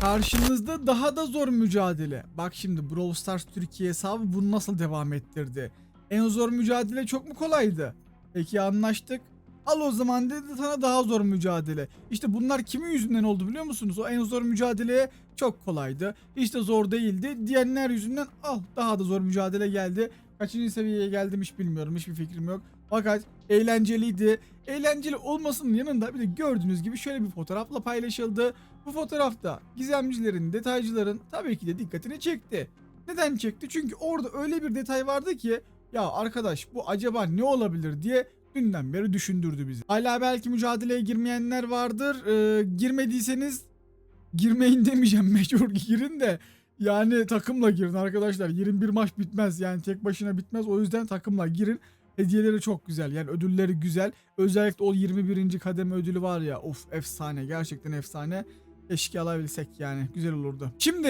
Karşınızda daha da zor mücadele. Bak şimdi Brawl Stars Türkiye hesabı bunu nasıl devam ettirdi? En zor mücadele çok mu kolaydı? Peki anlaştık. Al o zaman dedi sana daha zor mücadele. İşte bunlar kimin yüzünden oldu biliyor musunuz? O en zor mücadeleye çok kolaydı. De zor değildi. Diyenler yüzünden al daha da zor mücadele geldi. Kaçıncı seviyeye geldim hiç bilmiyorum. Hiçbir fikrim yok. Fakat eğlenceliydi. Eğlenceli olmasının yanında bir de gördüğünüz gibi şöyle bir fotoğrafla paylaşıldı. Bu fotoğrafta gizemcilerin, detaycıların tabii ki de dikkatini çekti. Neden çekti? Çünkü orada öyle bir detay vardı ki ya arkadaş bu acaba ne olabilir diye dünden beri düşündürdü bizi. Hala belki mücadeleye girmeyenler vardır. Ee, girmediyseniz girmeyin demeyeceğim mecbur girin de yani takımla girin arkadaşlar. 21 maç bitmez yani tek başına bitmez. O yüzden takımla girin. Hediyeleri çok güzel yani ödülleri güzel. Özellikle o 21. kademe ödülü var ya of efsane gerçekten efsane. Keşke alabilsek yani güzel olurdu. Şimdi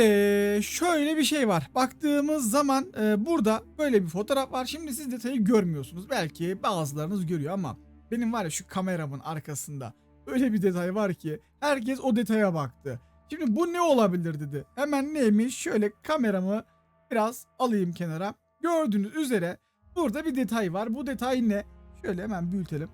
şöyle bir şey var. Baktığımız zaman e, burada böyle bir fotoğraf var. Şimdi siz detayı görmüyorsunuz. Belki bazılarınız görüyor ama benim var ya şu kameramın arkasında öyle bir detay var ki herkes o detaya baktı. Şimdi bu ne olabilir dedi. Hemen neymiş? Şöyle kameramı biraz alayım kenara. Gördüğünüz üzere burada bir detay var. Bu detay ne? Şöyle hemen büyütelim.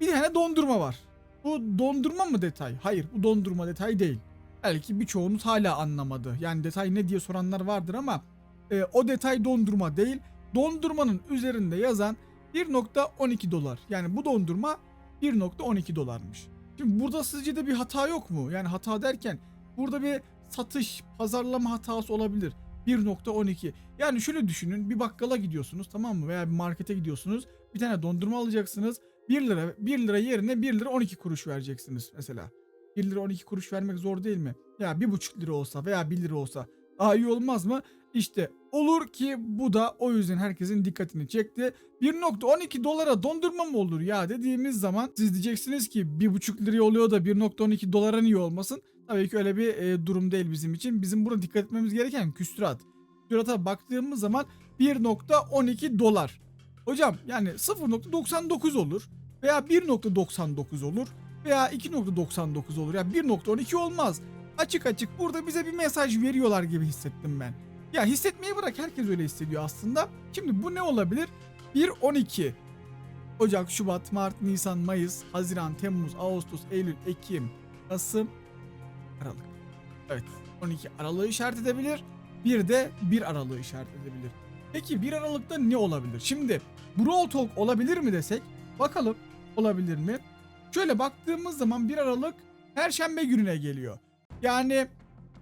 Bir tane dondurma var. Bu dondurma mı detay? Hayır bu dondurma detay değil. Belki birçoğunuz hala anlamadı. Yani detay ne diye soranlar vardır ama e, o detay dondurma değil. Dondurmanın üzerinde yazan 1.12 dolar. Yani bu dondurma 1.12 dolarmış. Şimdi burada sizce de bir hata yok mu? Yani hata derken burada bir satış, pazarlama hatası olabilir. 1.12. Yani şöyle düşünün bir bakkala gidiyorsunuz tamam mı? Veya bir markete gidiyorsunuz. Bir tane dondurma alacaksınız. 1 lira 1 lira yerine 1 lira 12 kuruş vereceksiniz mesela. 1 lira 12 kuruş vermek zor değil mi? Ya 1,5 lira olsa veya 1 lira olsa daha iyi olmaz mı? İşte olur ki bu da o yüzden herkesin dikkatini çekti. 1.12 dolara dondurma mı olur ya dediğimiz zaman siz diyeceksiniz ki 1,5 liraya oluyor da 1.12 dolara niye olmasın? Tabii ki öyle bir e, durum değil bizim için. Bizim burada dikkat etmemiz gereken küstürat. Küstürata baktığımız zaman 1.12 dolar. Hocam yani 0.99 olur veya 1.99 olur veya 2.99 olur. Ya 1.12 olmaz. Açık açık burada bize bir mesaj veriyorlar gibi hissettim ben. Ya hissetmeyi bırak herkes öyle hissediyor aslında. Şimdi bu ne olabilir? 1.12 Ocak, Şubat, Mart, Nisan, Mayıs, Haziran, Temmuz, Ağustos, Eylül, Ekim, Kasım, Aralık. Evet 12 Aralık'ı işaret edebilir. Bir de 1 Aralık'ı işaret edebilir. Peki 1 Aralık'ta ne olabilir? Şimdi Brawl Talk olabilir mi desek? Bakalım olabilir mi? Şöyle baktığımız zaman 1 Aralık Perşembe gününe geliyor. Yani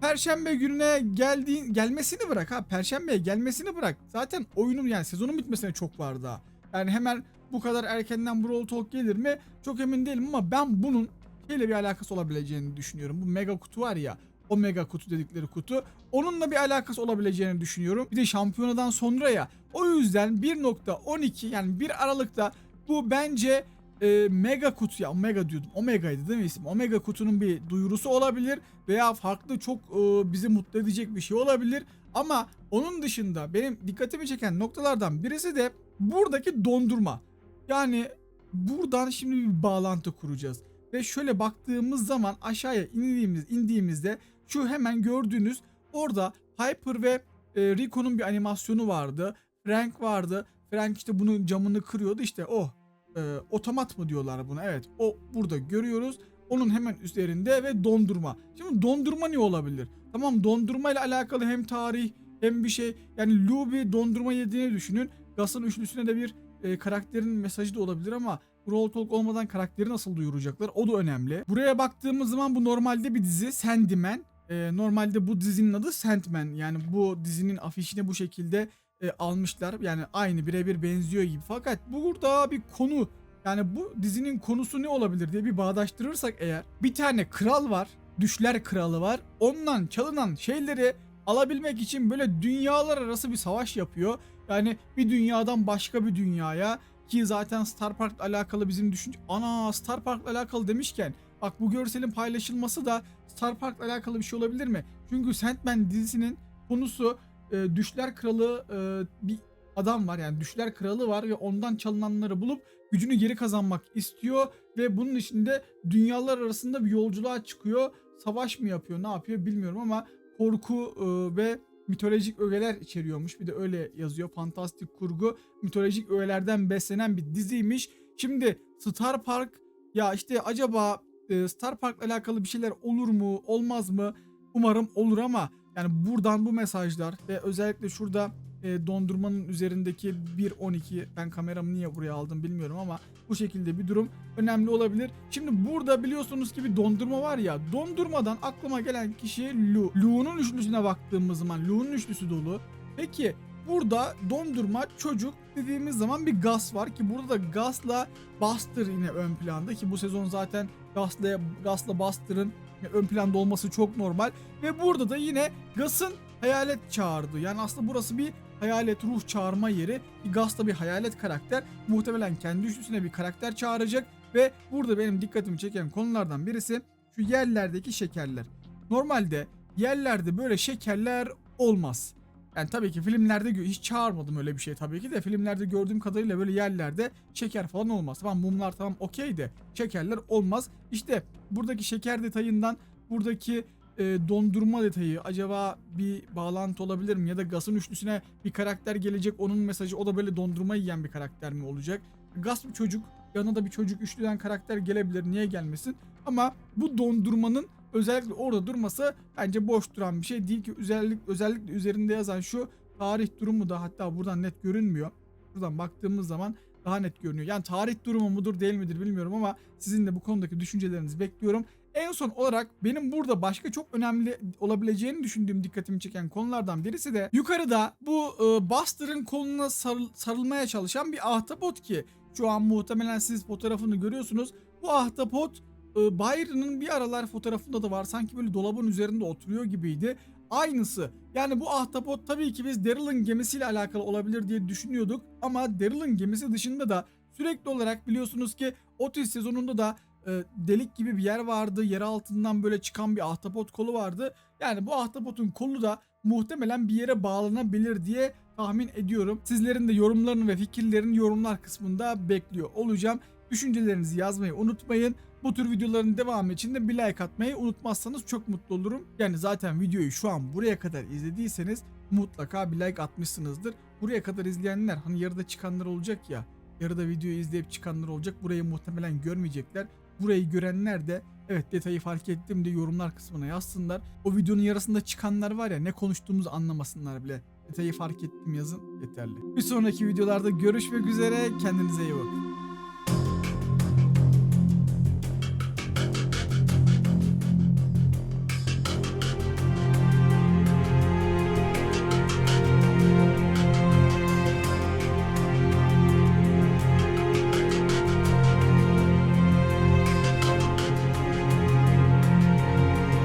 Perşembe gününe geldiğin gelmesini bırak ha. Perşembeye gelmesini bırak. Zaten oyunun yani sezonun bitmesine çok var daha. Yani hemen bu kadar erkenden Brawl Talk gelir mi? Çok emin değilim ama ben bunun şeyle bir alakası olabileceğini düşünüyorum. Bu mega kutu var ya. O mega kutu dedikleri kutu. Onunla bir alakası olabileceğini düşünüyorum. Bir de şampiyonadan sonra ya. O yüzden 1.12 yani 1 Aralık'ta bu bence e, mega kutu ya omega diyordum. Omega'ydı değil mi isim? Omega kutunun bir duyurusu olabilir veya farklı çok e, bizi mutlu edecek bir şey olabilir. Ama onun dışında benim dikkatimi çeken noktalardan birisi de buradaki dondurma. Yani buradan şimdi bir bağlantı kuracağız. Ve şöyle baktığımız zaman aşağıya indiğimiz indiğimizde şu hemen gördüğünüz orada Piper ve e, Rico'nun bir animasyonu vardı. Frank vardı. Frank işte bunun camını kırıyordu işte o e, otomat mı diyorlar buna evet o burada görüyoruz. Onun hemen üzerinde ve dondurma. Şimdi dondurma ne olabilir? Tamam dondurma ile alakalı hem tarih hem bir şey yani Luby dondurma yediğini düşünün. Gas'ın üçlüsüne de bir e, karakterin mesajı da olabilir ama Brawl Talk olmadan karakteri nasıl duyuracaklar o da önemli. Buraya baktığımız zaman bu normalde bir dizi Sandman. E, normalde bu dizinin adı Sandman yani bu dizinin afişini bu şekilde e, almışlar. Yani aynı birebir benziyor gibi. Fakat burada bir konu yani bu dizinin konusu ne olabilir diye bir bağdaştırırsak eğer bir tane kral var. Düşler kralı var. Ondan çalınan şeyleri alabilmek için böyle dünyalar arası bir savaş yapıyor. Yani bir dünyadan başka bir dünyaya ki zaten Star Park'la alakalı bizim düşünce ana Star Park'la alakalı demişken bak bu görselin paylaşılması da Star Park'la alakalı bir şey olabilir mi? Çünkü Sandman dizisinin konusu e, Düşler Kralı e, bir adam var yani Düşler Kralı var ve ondan çalınanları bulup gücünü geri kazanmak istiyor ve bunun içinde dünyalar arasında bir yolculuğa çıkıyor. savaş mı yapıyor ne yapıyor bilmiyorum ama korku e, ve mitolojik ögeler içeriyormuş. Bir de öyle yazıyor. Fantastik kurgu, mitolojik ögelerden beslenen bir diziymiş. Şimdi Star Park ya işte acaba e, Star Park'la alakalı bir şeyler olur mu, olmaz mı? Umarım olur ama yani buradan bu mesajlar ve özellikle şurada e, dondurmanın üzerindeki 1.12 ben kameramı niye buraya aldım bilmiyorum ama bu şekilde bir durum önemli olabilir. Şimdi burada biliyorsunuz ki bir dondurma var ya dondurmadan aklıma gelen kişi Lu. Lu'nun üçlüsüne baktığımız zaman Lu'nun üçlüsü dolu. Peki burada dondurma çocuk dediğimiz zaman bir Gus var ki burada da Gus'la Buster yine ön planda ki bu sezon zaten Gus'la, Gus'la Buster'ın ön planda olması çok normal. Ve burada da yine Gus'ın hayalet çağırdı. Yani aslında burası bir hayalet ruh çağırma yeri. Gus da bir hayalet karakter. Muhtemelen kendi üçlüsüne bir karakter çağıracak. Ve burada benim dikkatimi çeken konulardan birisi şu yerlerdeki şekerler. Normalde yerlerde böyle şekerler olmaz. Yani tabii ki filmlerde hiç çağırmadım öyle bir şey tabii ki de filmlerde gördüğüm kadarıyla böyle yerlerde şeker falan olmaz. Tamam mumlar tamam okey de şekerler olmaz. İşte buradaki şeker detayından buradaki e, dondurma detayı acaba bir bağlantı olabilir mi? Ya da Gas'ın üçlüsüne bir karakter gelecek onun mesajı o da böyle dondurma yiyen bir karakter mi olacak? Gas bir çocuk yanına da bir çocuk üçlüden karakter gelebilir niye gelmesin? Ama bu dondurmanın özellikle orada durması bence boş duran bir şey değil ki özellikle, özellikle üzerinde yazan şu tarih durumu da hatta buradan net görünmüyor. Buradan baktığımız zaman daha net görünüyor. Yani tarih durumu mudur değil midir bilmiyorum ama sizin de bu konudaki düşüncelerinizi bekliyorum. En son olarak benim burada başka çok önemli olabileceğini düşündüğüm dikkatimi çeken konulardan birisi de yukarıda bu e, Buster'ın koluna sarıl- sarılmaya çalışan bir ahtapot ki şu an muhtemelen siz fotoğrafını görüyorsunuz. Bu ahtapot Byron'ın bir aralar fotoğrafında da var. Sanki böyle dolabın üzerinde oturuyor gibiydi. Aynısı. Yani bu ahtapot tabii ki biz Daryl'ın gemisiyle alakalı olabilir diye düşünüyorduk. Ama Daryl'ın gemisi dışında da sürekli olarak biliyorsunuz ki Otis sezonunda da e, delik gibi bir yer vardı. Yer altından böyle çıkan bir ahtapot kolu vardı. Yani bu ahtapotun kolu da muhtemelen bir yere bağlanabilir diye tahmin ediyorum. Sizlerin de yorumlarını ve fikirlerini yorumlar kısmında bekliyor olacağım. Düşüncelerinizi yazmayı unutmayın. Bu tür videoların devamı için de bir like atmayı unutmazsanız çok mutlu olurum. Yani zaten videoyu şu an buraya kadar izlediyseniz mutlaka bir like atmışsınızdır. Buraya kadar izleyenler hani yarıda çıkanlar olacak ya. Yarıda videoyu izleyip çıkanlar olacak. Burayı muhtemelen görmeyecekler. Burayı görenler de evet detayı fark ettim diye yorumlar kısmına yazsınlar. O videonun yarısında çıkanlar var ya ne konuştuğumuzu anlamasınlar bile. Detayı fark ettim yazın yeterli. Bir sonraki videolarda görüşmek üzere. Kendinize iyi bakın.